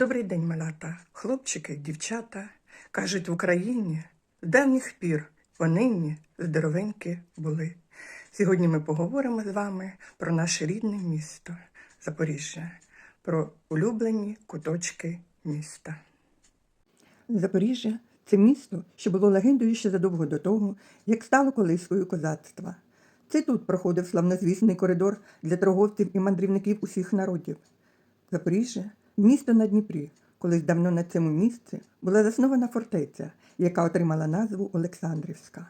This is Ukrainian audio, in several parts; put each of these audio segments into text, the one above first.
Добрий день, малята, хлопчики, дівчата. Кажуть, в Україні з давніх пір понині здоровенькі були. Сьогодні ми поговоримо з вами про наше рідне місто Запоріжжя, про улюблені куточки міста. Запоріжжя це місто, що було легендою ще задовго до того, як стало колискою козацтва. Це тут проходив славнозвісний коридор для торговців і мандрівників усіх народів. Запоріжжя місто на Дніпрі, колись давно на цьому місці була заснована фортеця, яка отримала назву Олександрівська,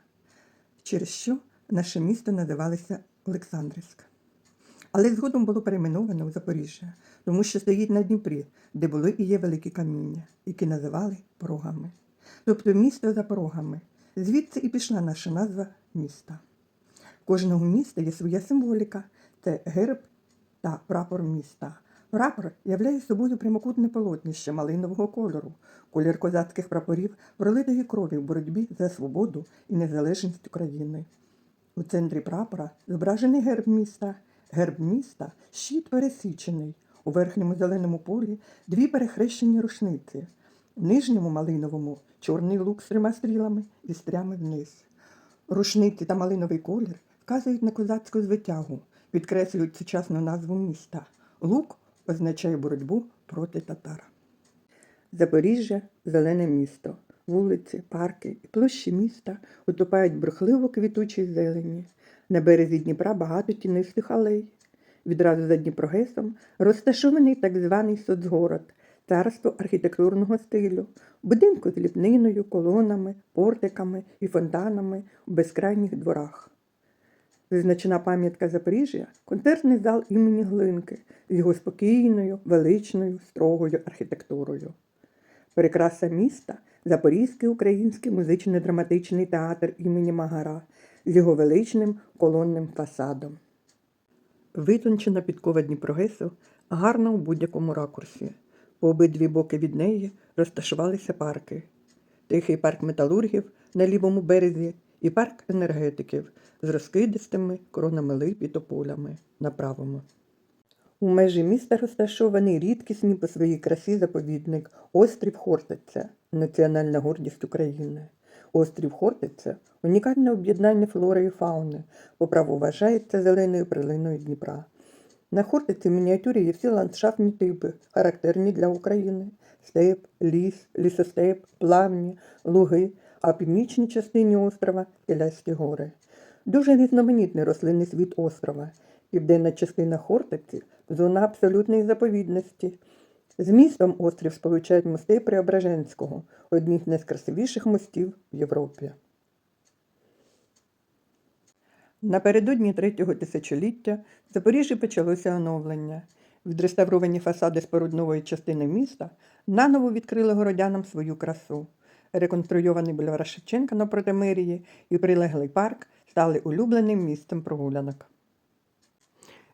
через що наше місто називалося Олександрівська. Але згодом було перейменовано у Запоріжжя, тому що стоїть на Дніпрі, де були і є великі каміння, які називали порогами. Тобто місто за порогами. Звідси і пішла наша назва міста. Кожного міста є своя символіка це герб та прапор міста. Прапор являє собою прямокутне полотнище малинового кольору, колір козацьких прапорів, пролитої крові в боротьбі за свободу і незалежність України. У центрі прапора зображений герб міста. Герб міста щит пересічений. У верхньому зеленому полі дві перехрещені рушниці. В нижньому малиновому чорний лук з трьома стрілами і стрями вниз. Рушниці та малиновий колір вказують на козацьку звитягу, підкреслюють сучасну назву міста. Лук означає боротьбу проти татар. Запоріжжя зелене місто. Вулиці, парки і площі міста утопають брехливо квітучій зелені. На березі Дніпра багато тінистих алей. Відразу за Дніпрогесом розташований так званий соцгород, царство архітектурного стилю, будинку з ліпниною, колонами, портиками і фонтанами у безкрайніх дворах. Визначена пам'ятка Запоріжжя концертний зал імені Глинки з його спокійною, величною, строгою архітектурою. Прикраса міста Запорізький український музично-драматичний театр імені Магара з його величним колонним фасадом. Витончена підкова Дніпрогесу гарна у будь-якому ракурсі. По обидві боки від неї розташувалися парки. Тихий парк металургів на лівому березі і парк енергетиків з розкидистими коронами лип і тополями на правому. У межі міста розташований рідкісний по своїй красі заповідник Острів Хортиця, національна гордість України. Острів Хортиця унікальне об'єднання флори і фауни, по праву вважається зеленою прилиною Дніпра. На Хортиці в мініатюрі є всі ландшафтні типи, характерні для України: степ, ліс, лісостеп, плавні, луги, а в північній частині острова Теляські гори. Дуже різноманітний рослинний світ острова. Південна частина Хортиці зона абсолютної заповідності. З містом острів сполучають мости Преображенського, одні з найкрасивіших мостів в Європі. Напередодні третього тисячоліття в Запоріжжі почалося оновлення. Відреставровані фасади споруднової частини міста наново відкрили городянам свою красу. Реконструйований бульвар Шевченка напроти мерії і прилеглий парк стали улюбленим місцем прогулянок.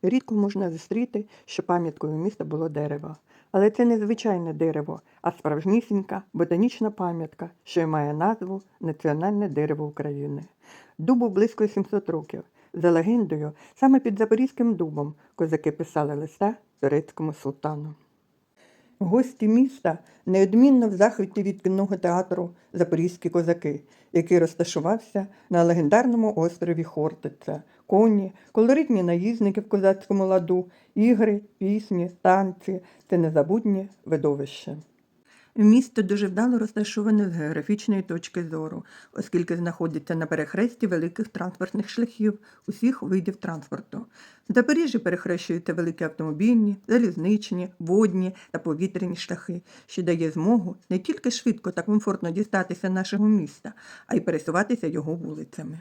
Рідко можна зустріти, що пам'яткою міста було дерево. Але це не звичайне дерево, а справжнісінька ботанічна пам'ятка, що й має назву Національне дерево України. Дубу близько 700 років. За легендою, саме під Запорізьким дубом козаки писали листа турецькому султану. Гості міста неодмінно в захваті від кінного театру Запорізькі козаки, який розташувався на легендарному острові Хортиця, коні, колоритні наїзники в козацькому ладу, ігри, пісні, танці це незабутнє видовище. Місто дуже вдало розташоване з географічної точки зору, оскільки знаходиться на перехресті великих транспортних шляхів усіх видів транспорту. В Запоріжжі перехрещуються великі автомобільні, залізничні, водні та повітряні шляхи, що дає змогу не тільки швидко та комфортно дістатися нашого міста, а й пересуватися його вулицями.